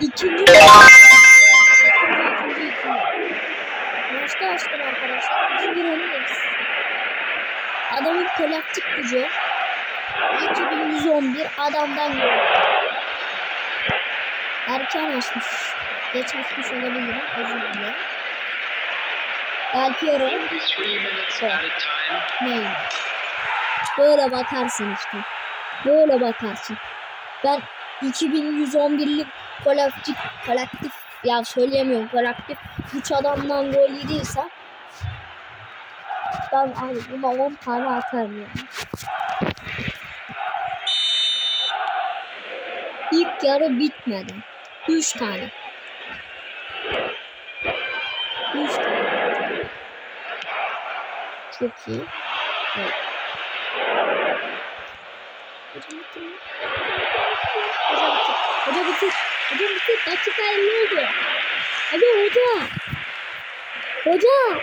İkinci ikinci, ikinci. Maçta açtım arkadaşlar. 2-1 öndeyiz. Adamın kolektif gücü 2111 adamdan gördüm. Erken açmış. Geç açmış olabilirim. Özür dilerim. Belki. Neymar. Böyle bakarsın işte. Böyle bakarsın. Ben 2111'lik kolektif, kolektif ya söyleyemiyorum kolektif 3 adamdan gol yediysem ben abi buna 10 tane atarım yani. İlk yarı bitmeden 3 tane. 3 tane. Çok iyi. Evet. Hocam bitti mi? Hocam bitti. Hocam. Hocam bitti. Dakika 50 oldu. Alo hoca. Hoca.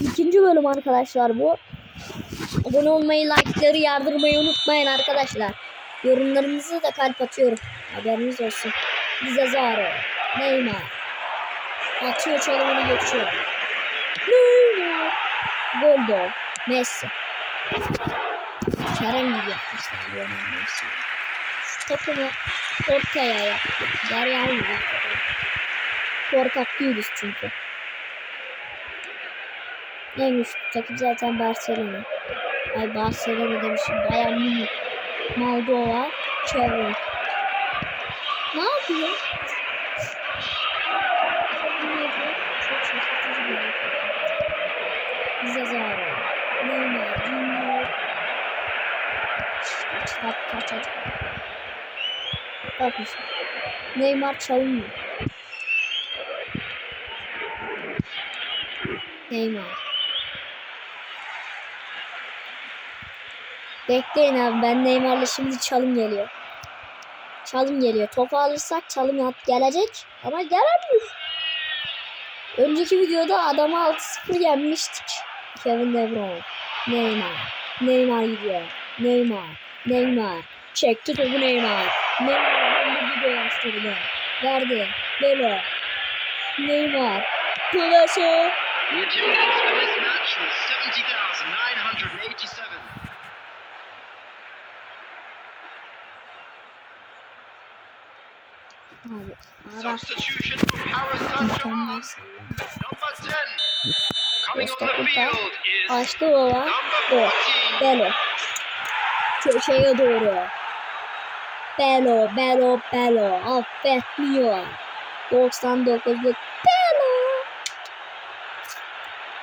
İkinci bölüm arkadaşlar bu. Abone olmayı, like'ları yardırmayı unutmayın arkadaşlar. Yorumlarınızı da kalp atıyorum. Haberiniz olsun. Bize Zaro. Neymar. Atıyor çalımını geçiyor. Neymar. Gol de o. Messi. Kerem gibi yapmışlar Lionel Messi. Şu topumu ortaya yaptı. Derya gibi. Korkak değiliz çünkü. En güçlü takım zaten Barcelona. Ay Barcelona demişim. Bayern Münih. Moldova. Çevre. Ne yapıyor? Ne yapıyor? Çok şaşırtıcı bir hareket. Zazaro. Neymar. Junior. Kaç kaç kaç. Bak işte. Neymar çalınmıyor. Neymar. Bekleyin abi ben Neymar'la şimdi çalım geliyor. Çalım geliyor. Topu alırsak çalım yap gelecek ama gelemiyor. Önceki videoda adamı 6-0 yenmiştik. Kevin De Bruyne. Neymar. Neymar gidiyor. Neymar. Neymar. Çekti topu Neymar. Neymar önde bir gol astırdı. Verdi. Belo. Neymar. Kulası. The attendance for this match was 70,987. Abi. Ara. Substitution for Saint-Germain. Mükemmel. Number 10. İs Açtı baba. 14. Belo. Köşeye doğru. Belo, Belo, Belo. Affetmiyor. 99'luk Belo.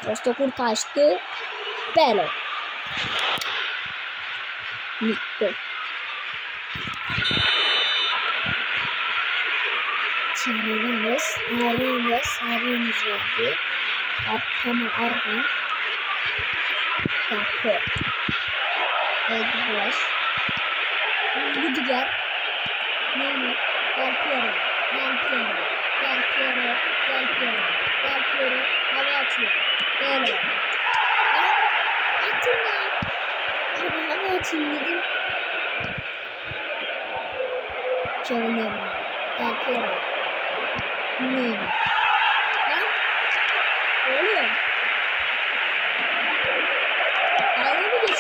Costa kurtardı. Belo. Bitti. Çağırıyoruz. Arıyoruz. Arıyoruz verdi. Arkama arka. Kapı. Edward. Rudiger. Neymar. Del Piero. Del Piero. Del Piero. Del Piero. Del Piero. Hava atıyor. Böyle. Atın ya. Abi hava atayım dedim. Bruyne. Del Piero. Neymar. Lan. Ne oluyor? Dalga mı geçiyorum ya benimle?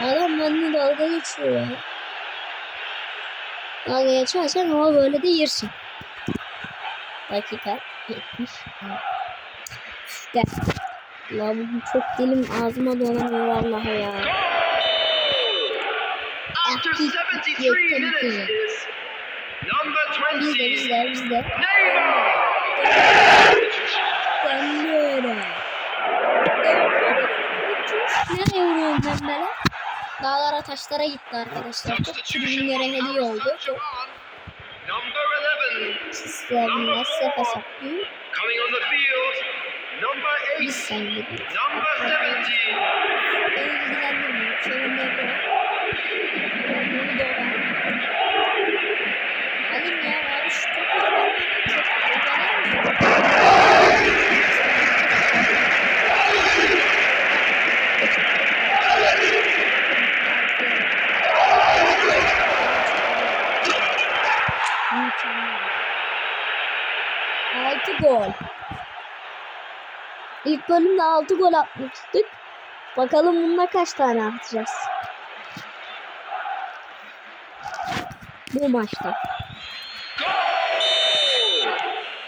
Adam benimle dalga geçiyor ya. Dalga geçersen ama böyle de yersin. Dakika 70. İşte. La bugün çok dilim ağzıma dolanıyor vallahi ya. After Aktif 73 yetem minutes is number Bizde 20. bizde bizde. Neymar. Substitution. Dembele. Nereye vuruyorum Dembele? Dağlara taşlara gitti arkadaşlar. Çok for hediye oldu. Çok Saint-Germain. Number 11. sizlerle field. Number Biz 8. sen gidiyoruz. Number 17. Beni ilgilendirmiyor. Kevin De Bruyne. Bunu da olan. Alayım ya abi şu topu. Çok ilgilenmiyor. 6 gol. İlk bölümde 6 gol atmıştık. Bakalım bunda kaç tane atacağız. Bu maçta.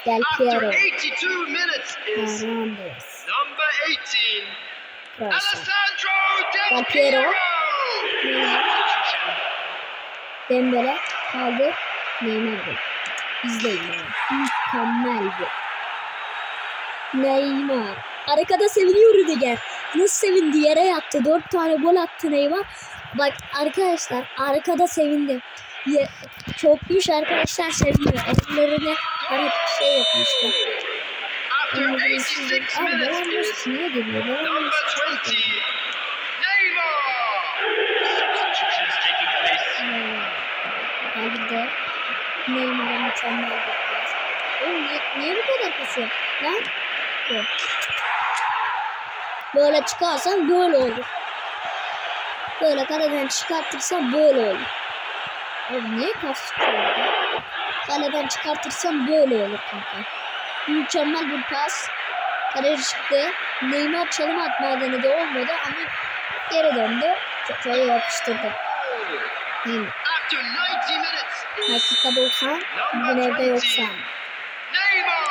Del Piero. After 82 minutes is Hernandez. number 18, Kroos. Alessandro Del Piero. Dembele kaldı. Neymar. İzleyin beni. Mükemmel gol. Neymar. Arkada seviniyor Rüdiger. Nasıl sevindi yere yattı. Dört tane gol attı Neymar. Bak arkadaşlar arkada sevindi. Ye, çokmuş arkadaşlar seviniyor. Ellerine hani şey yapmıştı. After 86 Abi minutes number Lewandowski 20, Neymar. Substitutions taking place. Neymar'a mükemmel bir pas. Oğlum niye, niye bu kadar kasıyor? Lan. Yok. Böyle çıkarsan böyle olur. Böyle kaleden çıkartırsan böyle olur. Oğlum niye kas çıkıyor? Kaleden çıkartırsam böyle olur kanka. Mükemmel bir pas. Kaleci çıktı. Neymar çalım atmaya denedi olmadı ama geri döndü. Köşeye yapıştırdı. Neymar. After 90 minutes is Dakika 90. Bugün evde yok sen. Neymar.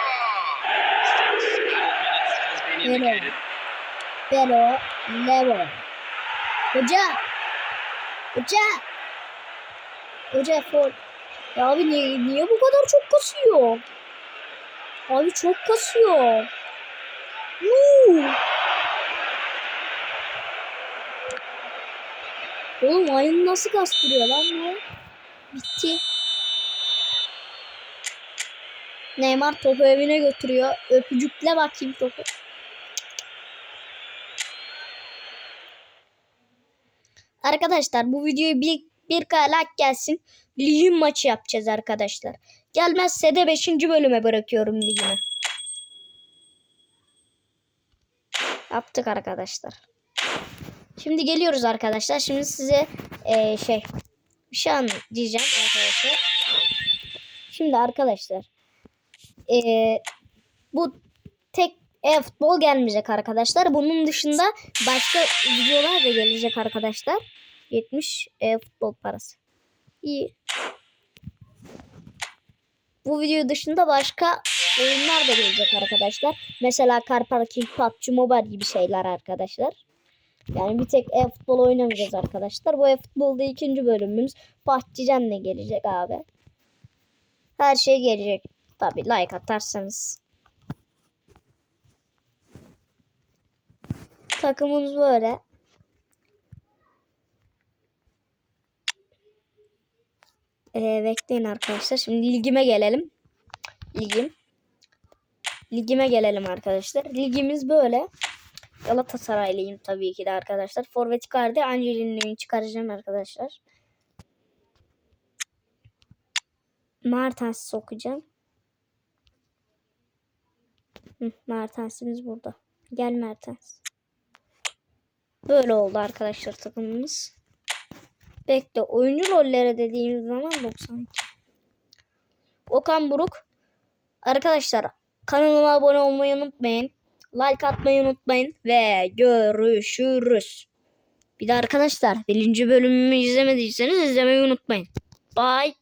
Six added minutes has been Hello. indicated. Pero Levo. Hoca. Hoca. Hoca for. Ya abi niye, niye bu kadar çok kasıyor? Abi çok kasıyor. Yuh. Oğlum ayını nasıl kastırıyor lan bu? Bitti. Neymar topu evine götürüyor. Öpücükle bakayım topu. Arkadaşlar bu videoyu bir, bir like gelsin. Ligin maçı yapacağız arkadaşlar. Gelmezse de 5. bölüme bırakıyorum ligimi. Yaptık arkadaşlar. Şimdi geliyoruz arkadaşlar. Şimdi size eee, şey bir şey anlatacağım arkadaşlar. Şimdi arkadaşlar eee, bu tek e-futbol gelmeyecek arkadaşlar. Bunun dışında başka videolar da gelecek arkadaşlar. 70 e-futbol parası. İyi. Bu video dışında başka oyunlar da gelecek arkadaşlar. Mesela Car Parking, PUBG Mobile gibi şeyler arkadaşlar. Yani bir tek e-futbol oynamayacağız arkadaşlar. Bu e-futbolda ikinci bölümümüz. Bahçecan ne gelecek abi? Her şey gelecek. Tabi like atarsanız. Takımımız böyle. Ee, bekleyin arkadaşlar. Şimdi ligime gelelim. Ligim. Ligime gelelim arkadaşlar. Ligimiz böyle. Galatasaraylıyım tabii ki de arkadaşlar. Forvet Icardi, Angelina'yı çıkaracağım arkadaşlar. Mertens sokacağım. Hı, Mertens'imiz burada. Gel Mertens. Böyle oldu arkadaşlar takımımız. Bekle oyuncu rollere dediğimiz zaman 92. Okan Buruk. Arkadaşlar kanalıma abone olmayı unutmayın. Like atmayı unutmayın. Ve görüşürüz. Bir de arkadaşlar birinci bölümümü izlemediyseniz izlemeyi unutmayın. Bye.